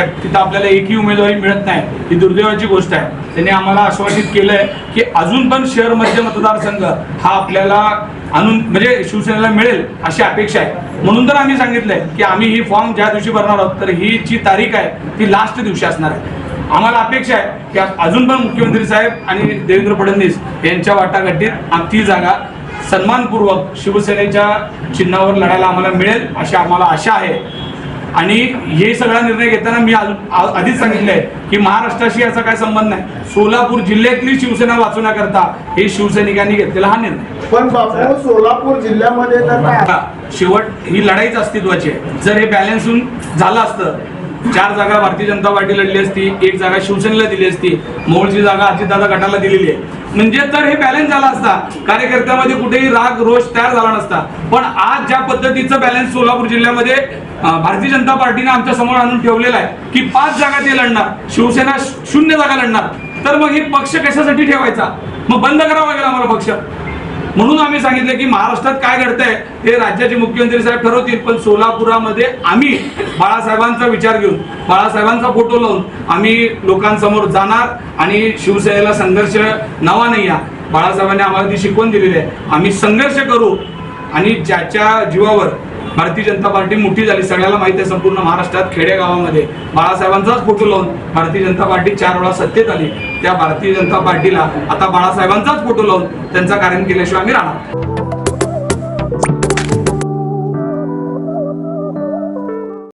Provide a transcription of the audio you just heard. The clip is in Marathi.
तिथं आपल्याला एकही उमेदवारी मिळत नाही. ही दुर्दैवाची गोष्ट आहे. त्यांनी आम्हाला आश्वासित केलंय की अजून पण शहर मध्य मतदारसंघ हा आपल्याला आणून म्हणजे शिवसेनेला मिळेल अशी अपेक्षा आहे. म्हणून तर आम्ही सांगितलंय की आम्ही ही फॉर्म ज्या दिवशी भरणार आहोत तर ही जी तारीख आहे ती लास्ट दिवशी असणार आहे. आम्हाला अपेक्षा आहे की अजून पण मुख्यमंत्री साहेब आणि देवेंद्र फडणवीस यांच्या वाटाघाटीत आ- ती जागा सन्मानपूर्वक शिवसेनेच्या चिन्हावर लढायला आम्हाला मिळेल अशी आम्हाला आशा आहे. आणि हे सगळा निर्णय घेताना मी आधीच सांगितलंय की महाराष्ट्राशी याचा काय संबंध नाही. सोलापूर जिल्ह्यातली शिवसेना वाचवण्याकरता हे शिवसैनिकांनी घेतलेला हा निर्णय. पण बापू सोलापूर जिल्ह्यामध्ये शेवट ही लढाईच अस्तित्वाची आहे. जर हे बॅलन्स होऊन झालं असतं चार जागा भारतीय जनता पार्टी लढली असती एक जागा शिवसेनेला दिली असती मोहोळची जागा अजितदादा गटाला दिलेली आहे. म्हणजे तर हे बॅलन्स झाला असता. कार्यकर्त्यामध्ये कुठेही राग रोष तयार झाला नसता. पण आज ज्या पद्धतीचं बॅलन्स सोलापूर जिल्ह्यामध्ये भारतीय जनता पार्टीने आमच्यासमोर आणून ठेवलेला आहे की पाच जागा ते लढणार शिवसेना शून्य जागा लढणार तर मग हे पक्ष कशासाठी ठेवायचा? मग बंद करावा लागेल आम्हाला पक्ष. म्हणून आम्ही सांगितलं की महाराष्ट्रात काय घडतंय ते राज्याचे मुख्यमंत्री साहेब ठरवतील पण सोलापुरामध्ये आम्ही बाळासाहेबांचा विचार घेऊन बाळासाहेबांचा फोटो लावून आम्ही लोकांसमोर जाणार आणि शिवसेनेला संघर्ष नवा नाही या बाळासाहेबांनी आम्हाला ती शिकवण दिलेली आहे. आम्ही संघर्ष करू आणि ज्याच्या जीवावर भारतीय जनता पार्टी मोठी झाली. सगळ्याला माहिती आहे संपूर्ण महाराष्ट्रात खेडेगावामध्ये. बाळासाहेबांचाच फोटो लावून भारतीय जनता पार्टी चार वेळा सत्तेत आली. त्या भारतीय जनता पार्टीला आता बाळासाहेबांचाच फोटो लावून त्यांचा कार्य केल्याशिवाय आम्ही राहणार.